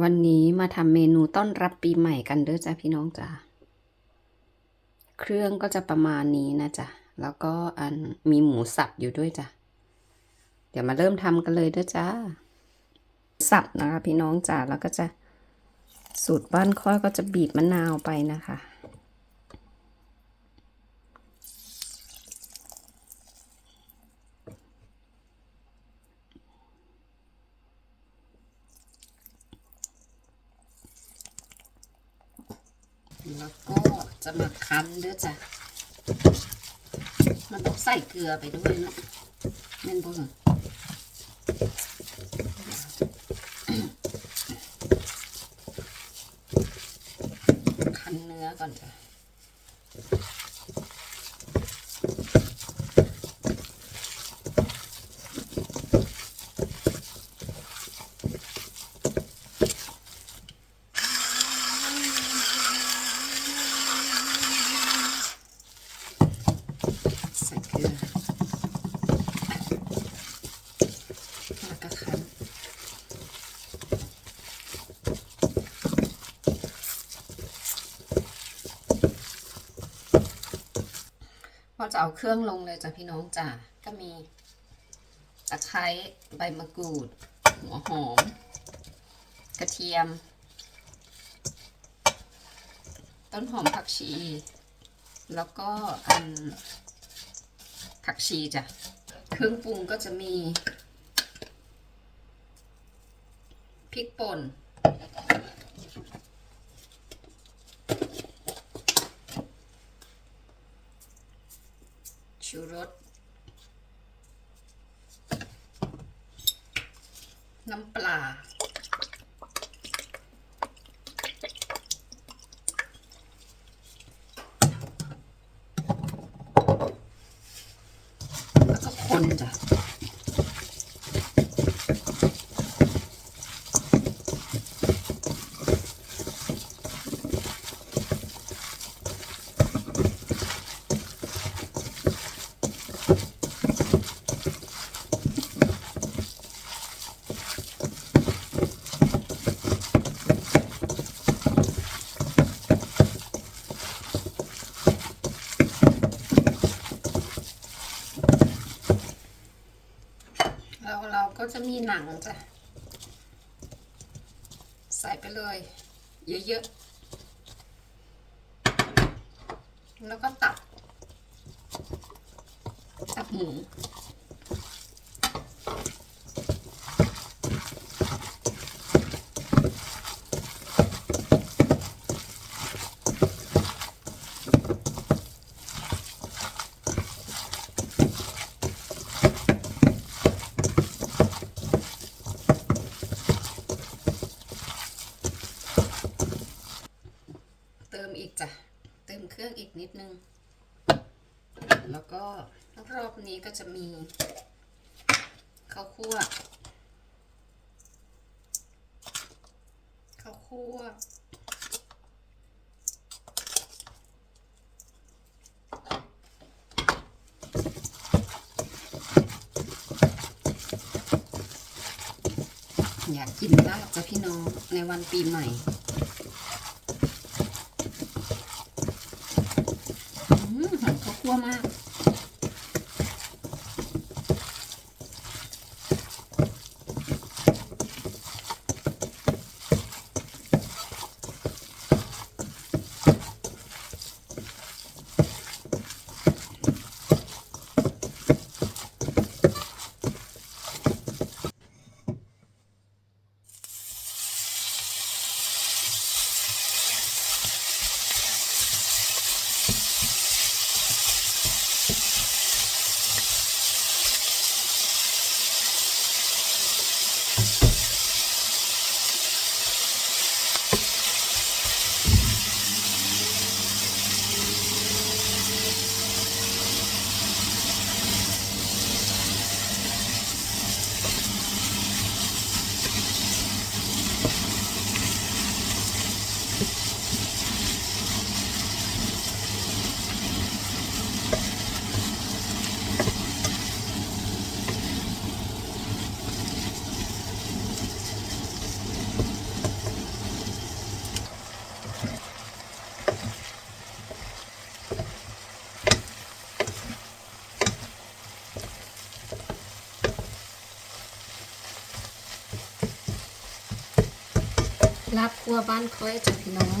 วันนี้มาทำเมนูต้อนรับปีใหม่กันเด้อจ้ะพี่น้องจ้ะ เครื่องก็จะประมาณนี้นะจ้ะ แล้วก็อันมีหมูสับอยู่ด้วยจ้ะ เดี๋ยวมาเริ่มทำกันเลยเด้อจ้า สับนะคะพี่น้องจ้ะ แล้วก็จะสูตรบ้านค่อยก็จะบีบมะนาวไปนะคะ แล้วก็จะมาคั้นด้วยจ้ะ มันต้องใส่เกลือไปด้วยเนาะเม่นบุ้งคั้นเนื้อก่อนจ้ะ ใส่เกลือแล้วก็คั้น พอจะเอาเครื่องลงเลยจ้ะพี่น้องจ้ะก็มีตะไคร้ใบมะกรูด หัวหอม กระเทียม ต้นหอมผักชี แล้วก็อันผักชีจ้ะเครื่องปรุงก็จะมีพริกป่น ชูรส น้ำปลา แล้วก็คนจ้ะ แล้วเราก็จะมี หนังจ้ะ ใส่ไปเลย เยอะๆ แล้วก็ตับ ตับหมู จ้ะเติมเครื่องอีกนิดนึง แล้วก็รอบนี้ก็จะมีข้าวคั่วข้าวคั่วอยากกินลาบจ้ะพี่น้องในวันปีใหม่ ลาบครัวบ้านค่อยจ้ะพี่น้อง